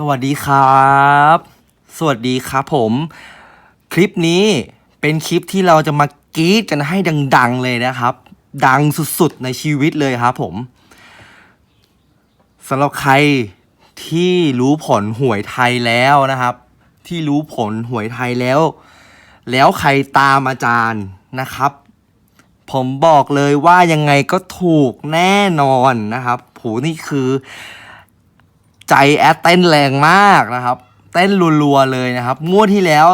สวัสดีครับ สวัสดีครับผม คลิปนี้เป็นคลิปที่เราจะมากรีดกันให้ดัง ๆ เลยนะครับ ดังสุดๆในชีวิตเลยครับผมสำหรับใครที่รู้ผลหวยไทยแล้วนะครับ ที่รู้ผลหวยไทยแล้ว แล้วใครตามอาจารย์นะครับ ผมบอกเลยว่ายังไงก็ถูกแน่นอนนะครับโหนี่คือ ใจแอดเต้นแรงมากนะครับ เต้นรัวๆเลยนะครับงวดที่แล้ว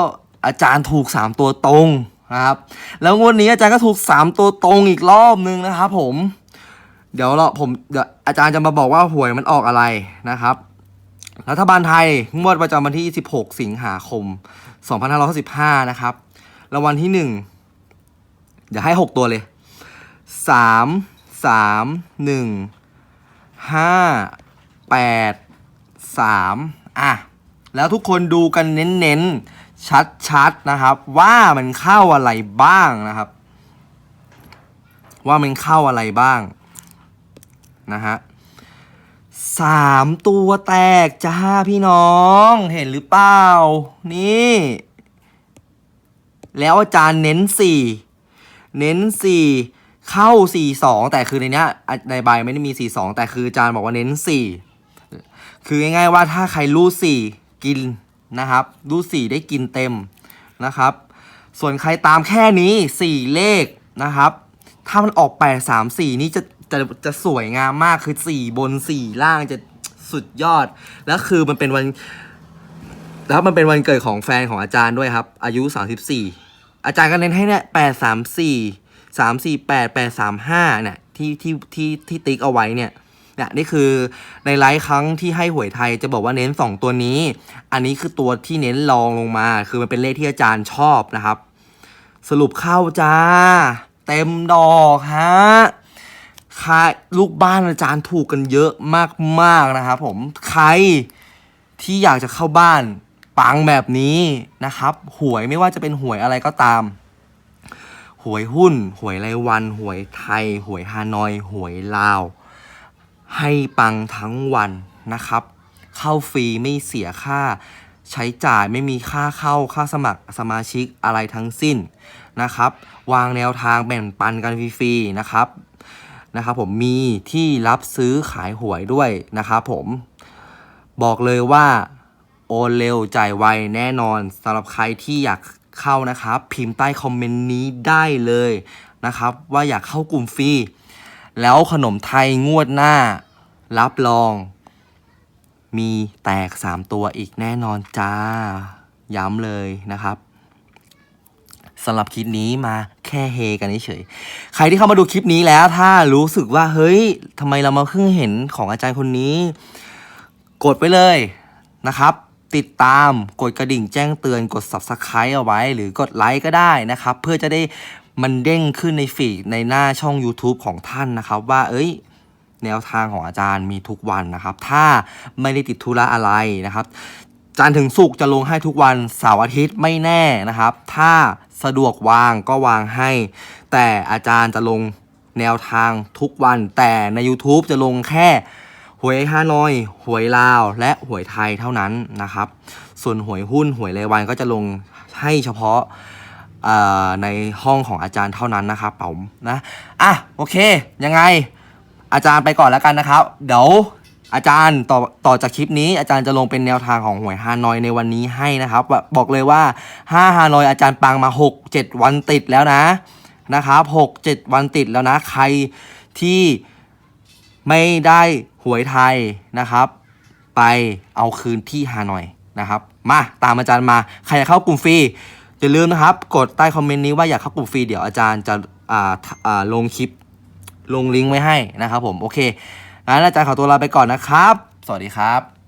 อาจารย์ถูก 3 ตัวตรงนะครับ แล้วงวดนี้อาจารย์ก็ถูก 3 ตัวตรงอีกรอบนึงนะครับ ผม เดี๋ยวเราผมเดี๋ยวอาจารย์จะมาบอกว่าหวยมันออกอะไรนะครับรัฐบาลไทยงวดประจำวันที่ 16 สิงหาคม 2565 นะครับรางวัลที่ 1 เดี๋ยวให้ 6 ตัวเลย 3 3 1 5แปดสามอะแล้วทุกคนดูกันเน้นๆ ชัดๆนะครับ ว่ามันเข้าอะไรบ้างนะครับ ว่ามันเข้าอะไรบ้างนะฮะสามตัวแตกจ้าพี่น้องเห็นหรือเปล่า นี่ แล้วอาจารย์เน้นสี่เน้นสี่เข้าสี่สองแต่คือในเนี้ยในใบไม่ได้มีสี่สองแต่คืออาจารย์บอกว่าเน้นสี่ คือง่ายๆว่าถ้าใครรูดสี่กินนะครับรูดสี่ได้กินเต็มนะครับ ส่วนใครตามแค่นี้สี่เลขนะครับ ถ้ามันออกแปดสามสี่นี่จะจะจะสวยงามมากคือสี่บนสี่ล่างจะสุดยอด แล้วคือมันเป็นวันแล้วมันเป็นวันเกิดของแฟนของอาจารย์ด้วยครับ อายุ 34 อาจารย์ก็เน้นให้เนี่ยแปดสามสี่สามสี่แปดแปดสามห้าเนี่ยที่ที่ที่ที่ติ๊กเอาไว้เนี่ย เนี่ยนี่คือในไลฟ์ครั้งที่ให้หวยไทยจะบอกว่าเน้น 2 ตัวนี้ อันนี้คือตัวที่เน้นรองลงมา คือมันเป็นเลขที่อาจารย์ชอบนะครับ สรุปเข้าจ้า เต็มดอกฮะค่าลูกบ้านอาจารย์ถูกกันเยอะมากๆนะครับผมใครที่อยากจะเข้าบ้านปังแบบนี้นะครับ หวยไม่ว่าจะเป็นหวยอะไรก็ตาม หวยหุ้น หวยรายวัน หวยไทย หวยฮานอย หวยลาว ให้ปังทั้งวันนะครับ เข้าฟรีไม่เสียค่าใช้จ่ายไม่มีค่าเข้าค่าสมัครสมาชิกอะไรทั้งสิ้นนะครับ วางแนวทางแบ่งปันกันฟรีๆนะครับนะครับผมมีที่รับซื้อขายหวยด้วยนะครับผมบอกเลยว่าโอนเร็วจ่ายไวแน่นอนสำหรับใครที่อยากเข้านะครับ พิมพ์ใต้คอมเมนต์นี้ได้เลยนะครับ ว่าอยากเข้ากลุ่มฟรี แล้วขนมไทยงวดหน้า รับรอง มีแตก 3 ตัวอีกแน่นอนจ้า ย้ำเลยนะครับสำหรับคลิปนี้มาแค่เฮกันเฉยใครที่เข้ามาดูคลิปนี้แล้ว ถ้ารู้สึกว่าเฮ้ยทำไมเรามาเพิ่งเห็นของอาจารย์คนนี้ กดไปเลยนะครับติดตามกดกระดิ่งแจ้งเตือนกด subscribe เอาไว้ หรือกดไลค์ก็ได้นะครับ เพื่อจะได้ มันเด้งขึ้นในฟีดในหน้าช่อง YouTube ของท่านนะครับ ว่าเอ้ย แนวทางของอาจารย์มีทุกวันนะครับ ถ้าไม่ได้ติดธุระอะไรนะครับจันทร์ถึงศุกร์จะลงให้ทุกวันเสาร์อาทิตย์ไม่แน่นะครับ ถ้าสะดวกวางก็วางให้ แต่อาจารย์จะลงแนวทางทุกวัน แต่ใน YouTube จะลงแค่หวยฮานอยหวยลาว และหวยไทยเท่านั้นนะครับ ส่วนหวยหุ้นหวยรายวันก็จะลงให้เฉพาะ ในห้องของอาจารย์เท่านั้นนะครับผมนะอะโอเค ยังไง อาจารย์ไปก่อนแล้วกันนะครับ เดี๋ยวอาจารย์ต่อต่อจากคลิปนี้ อาจารย์จะลงเป็นแนวทางของหวยฮานอยในวันนี้ให้นะครับบอกเลยว่า5ฮานอยอาจารย์ปังมา 6 7 วันติดแล้วนะนะครับ6 7 วันติดแล้วนะ ใครที่ไม่ได้หวยไทยนะครับ ไปเอาคืนที่ฮานอยนะครับ มาตามอาจารย์มา ใครอยากเข้ากลุ่มฟรี อย่าลืมนะครับ กดใต้คอมเมนต์นี้ว่าอยากเข้ากลุ่มฟรีเดี๋ยวอาจารย์จะอ่าอ่าลงคลิป ลงลิงก์ไว้ให้นะครับผม โอเคงั้นอาจารย์ขอตัวลาไปก่อนนะครับ สวัสดีครับ